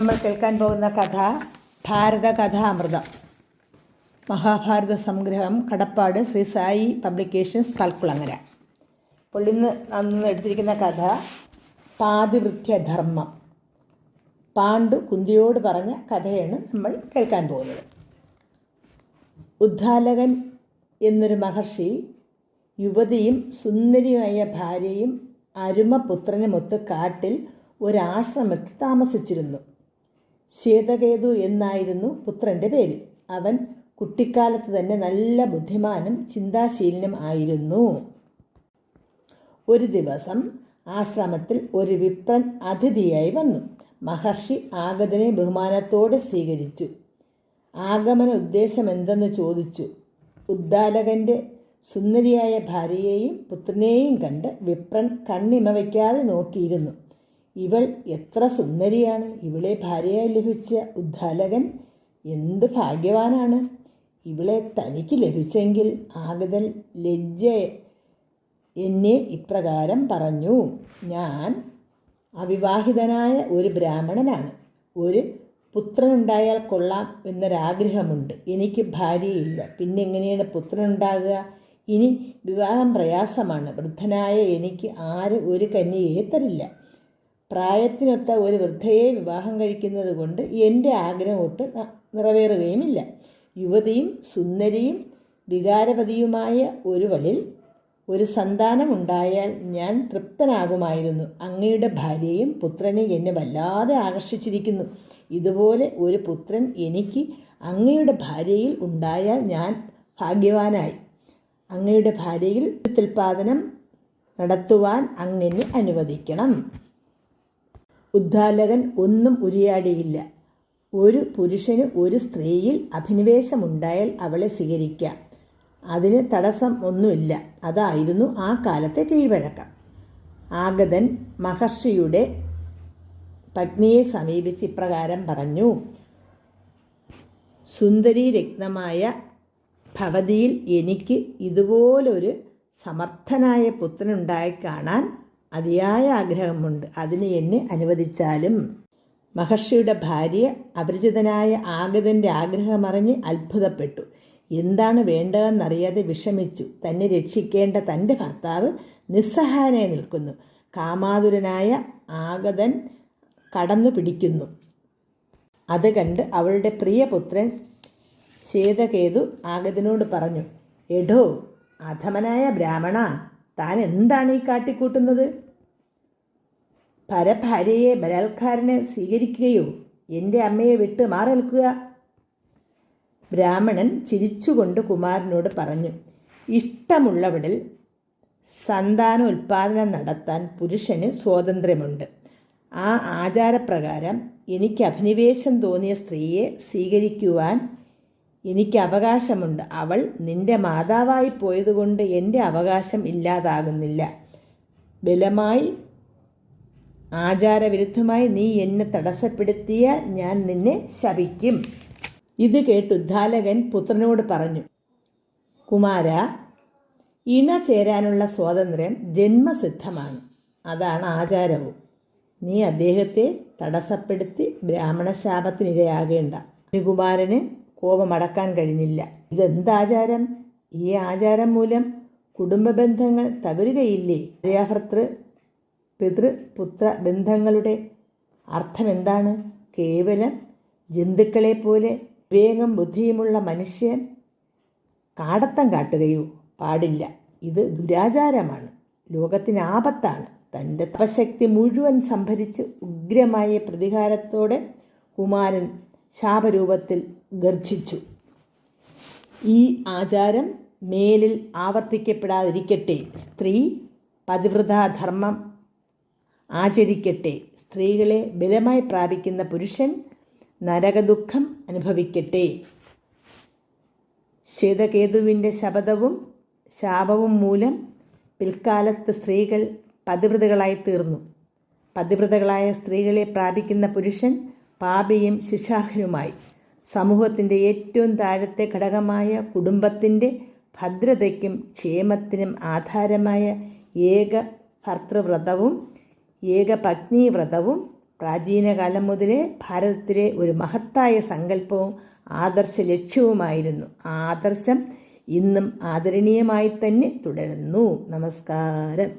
നമ്മൾ കേൾക്കാൻ പോകുന്ന കഥ ഭാരത കഥാമൃതം മഹാഭാരത സംഗ്രഹം കടപ്പാട് ശ്രീ സായി പബ്ലിക്കേഷൻസ് കൽക്കുളങ്ങര. അപ്പോൾ ഇന്ന് എടുത്തിരിക്കുന്ന കഥ പാതിവൃത്യധർമ്മം പാണ്ഡു കുന്തിയോട് പറഞ്ഞ കഥയാണ് നമ്മൾ കേൾക്കാൻ പോകുന്നത്. ഉദ്ധാലകൻ എന്നൊരു മഹർഷി യുവതിയും സുന്ദരിയുമായ ഭാര്യയും അരുമപുത്രനുമൊത്ത് കാട്ടിൽ ഒരാശ്രമത്തിൽ താമസിച്ചിരുന്നു. ശ്വേതകേതു എന്നായിരുന്നു പുത്രന്റെ പേര്. അവൻ കുട്ടിക്കാലത്ത് തന്നെ നല്ല ബുദ്ധിമാനും ചിന്താശീലനും ആയിരുന്നു. ഒരു ദിവസം ആശ്രമത്തിൽ ഒരു വിപ്രൻ അതിഥിയായി വന്നു. മഹർഷി ആഗതനെ ബഹുമാനത്തോടെ സ്വീകരിച്ചു. ആഗമന ഉദ്ദേശം എന്തെന്ന് ചോദിച്ചു. ഉദ്ദാലകന്റെ സുന്ദരിയായ ഭാര്യയെയും പുത്രനെയും കണ്ട് വിപ്രൻ കണ്ണിമ വയ്ക്കാതെ നോക്കിയിരുന്നു. ഇവൾ എത്ര സുന്ദരിയാണ്. ഇവളെ ഭാര്യയായി ലഭിച്ച ഉദ്ധാലകൻ എന്ത് ഭാഗ്യവാനാണ്. ഇവളെ തനിക്ക് ലഭിച്ചെങ്കിൽ ആഗതൻ ലജ്ജ എന്നെ ഇപ്രകാരം പറഞ്ഞു. ഞാൻ അവിവാഹിതനായ ഒരു ബ്രാഹ്മണനാണ്. ഒരു പുത്രനുണ്ടായാൽ കൊള്ളാം എന്നൊരാഗ്രഹമുണ്ട്. എനിക്ക് ഭാര്യയില്ല. പിന്നെ എങ്ങനെയാണ് പുത്രനുണ്ടാകുക? ഇനി വിവാഹം പ്രയാസമാണ്. വൃദ്ധനായ എനിക്ക് ആരും ഒരു കന്യയെ തരില്ല. പ്രായത്തിനൊത്ത ഒരു വൃദ്ധയെ വിവാഹം കഴിക്കുന്നത് കൊണ്ട് എന്റെ ആഗ്രഹം ഒട്ട് നിറവേറുകയുമില്ല. യുവതിയും സുന്ദരിയും വികാരപതിയുമായ ഒരുവളിൽ ഒരു സന്താനമുണ്ടായാൽ ഞാൻ തൃപ്തനാകുമായിരുന്നു. അങ്ങയുടെ ഭാര്യയും പുത്രനെയും എന്നെ വല്ലാതെ ആകർഷിച്ചിരിക്കുന്നു. ഇതുപോലെ ഒരു പുത്രൻ എനിക്ക് അങ്ങയുടെ ഭാര്യയിൽ ഉണ്ടായാൽ ഞാൻ ഭാഗ്യവാനായി. അങ്ങയുടെ ഭാര്യയിൽ ഉൽപാദനം നടത്തുവാൻ അങ്ങനെ അനുവദിക്കണം. ഉദ്ദാലകൻ ഒന്നും ഉരിയാടിയില്ല. ഒരു പുരുഷന് ഒരു സ്ത്രീയിൽ അഭിനിവേശമുണ്ടായാൽ അവളെ സ്വീകരിക്കാം. അതിന് തടസ്സം ഒന്നുമില്ല. അതായിരുന്നു ആ കാലത്തെ കീഴ്വഴക്കം. ആഗതൻ മഹർഷിയുടെ പത്നിയെ സമീപിച്ച് ഇപ്രകാരം പറഞ്ഞു. സുന്ദരി രത്നമായ ഭവതിയിൽ എനിക്ക് ഇതുപോലൊരു സമർത്ഥനായ പുത്രനുണ്ടായി കാണാൻ അതിയായ ആഗ്രഹമുണ്ട്. അതിന് എന്നെ അനുവദിച്ചാലും. മഹർഷിയുടെ ഭാര്യ അപരിചിതനായ ആഗതന്റെ ആഗ്രഹമറിഞ്ഞ് അത്ഭുതപ്പെട്ടു. എന്താണ് വേണ്ടതെന്നറിയാതെ വിഷമിച്ചു. തന്നെ രക്ഷിക്കേണ്ട തന്റെ ഭർത്താവ് നിസ്സഹായനായി നിൽക്കുന്നു. കാമാതുരനായ ആഗതൻ കടന്നു പിടിക്കുന്നു. അത് കണ്ട് അവളുടെ പ്രിയപുത്രൻ ശ്വേതകേതു ആഗതനോട് പറഞ്ഞു എടോ അധമനായ ബ്രാഹ്മണ താൻ എന്താണ് ഈ കാട്ടിക്കൂട്ടുന്നത്? പരഭാര്യയെ ബലാത്കാരനെ സ്വീകരിക്കുകയോ എന്റെ അമ്മയെ വിട്ട് മാറി നിൽക്കുക ബ്രാഹ്മണൻ ചിരിച്ചുകൊണ്ട് കുമാരനോട് പറഞ്ഞു ഇഷ്ടമുള്ളവളിൽ സന്താനോൽപാദനം നടത്താൻ പുരുഷന് സ്വാതന്ത്ര്യമുണ്ട്. ആ ആചാരപ്രകാരം എനിക്ക് അഭിനിവേശം തോന്നിയ സ്ത്രീയെ സ്വീകരിക്കുവാൻ എനിക്ക് അവകാശമുണ്ട് അവൾ നിന്റെ മാതാവായി പോയതുകൊണ്ട് എന്റെ അവകാശം ഇല്ലാതാകുന്നില്ല. ബലമായി ആചാരവിരുദ്ധമായി നീ എന്നെ തടസ്സപ്പെടുത്തിയ ഞാൻ നിന്നെ ശപിക്കും. ഇത് കേട്ട് ഉദ്ധാലകൻ പുത്രനോട് പറഞ്ഞു കുമാര ഇണ ചേരാനുള്ള സ്വാതന്ത്ര്യം ജന്മസിദ്ധമാണ്. അതാണ് ആചാരവും. നീ അദ്ദേഹത്തെ തടസ്സപ്പെടുത്തി ബ്രാഹ്മണ ബ്രാഹ്മണശാപത്തിനിരയാകേണ്ട. കുമാരന് കോപമടക്കാൻ കഴിഞ്ഞില്ല. ഇതെന്താചാരം? ഈ ആചാരം മൂലം കുടുംബ ബന്ധങ്ങൾ തകരുകയില്ലേ? ഭാര്യാഭർത്തൃ പിതൃപുത്ര ബന്ധങ്ങളുടെ അർത്ഥം എന്താണ് കേവലം ജന്തുക്കളെ പോലെ വിവേകം ബുദ്ധിയുമുള്ള മനുഷ്യൻ കാടത്തം കാട്ടുകയോ പാടില്ല. ഇത് ദുരാചാരമാണ്. ലോകത്തിന് ആപത്താണ്. തന്റെ തപശക്തി മുഴുവൻ സംഭരിച്ച് ഉഗ്രമായ പ്രതികാരത്തോടെ കുമാരൻ ശാപരൂപത്തിൽ ഗർജിച്ചു. ഈ ആചാരം മേലിൽ ആവർത്തിക്കപ്പെടാതിരിക്കട്ടെ സ്ത്രീ പതിവ്രതാധർമ്മം ആചരിക്കട്ടെ സ്ത്രീകളെ ബലമായി പ്രാപിക്കുന്ന പുരുഷൻ നരകദുഃഖം അനുഭവിക്കട്ടെ. ശ്വേതകേതുവിന്റെ ശപഥവും ശാപവും മൂലം പിൽക്കാലത്ത് സ്ത്രീകൾ പതിവ്രതകളായി തീർന്നു പതിവ്രതകളായ സ്ത്രീകളെ പ്രാപിക്കുന്ന പുരുഷൻ പാപിയും ശിക്ഷാർഹനുമായി സമൂഹത്തിന്റെ ഏറ്റവും താഴത്തെ ഘടകമായ കുടുംബത്തിന്റെ ഭദ്രതയ്ക്കും ക്ഷേമത്തിനും ആധാരമായ ഏക ഭർത്തൃവ്രതവും ഏകപത്നീവ്രതവും പ്രാചീന കാലം മുതലേ ഭാരതത്തിലെ ഒരു മഹത്തായ സങ്കല്പവും ആദർശ ലക്ഷ്യവുമായിരുന്നു. ആദർശം ഇന്നും ആദരണീയമായി തന്നെ തുടരുന്നു. നമസ്കാരം.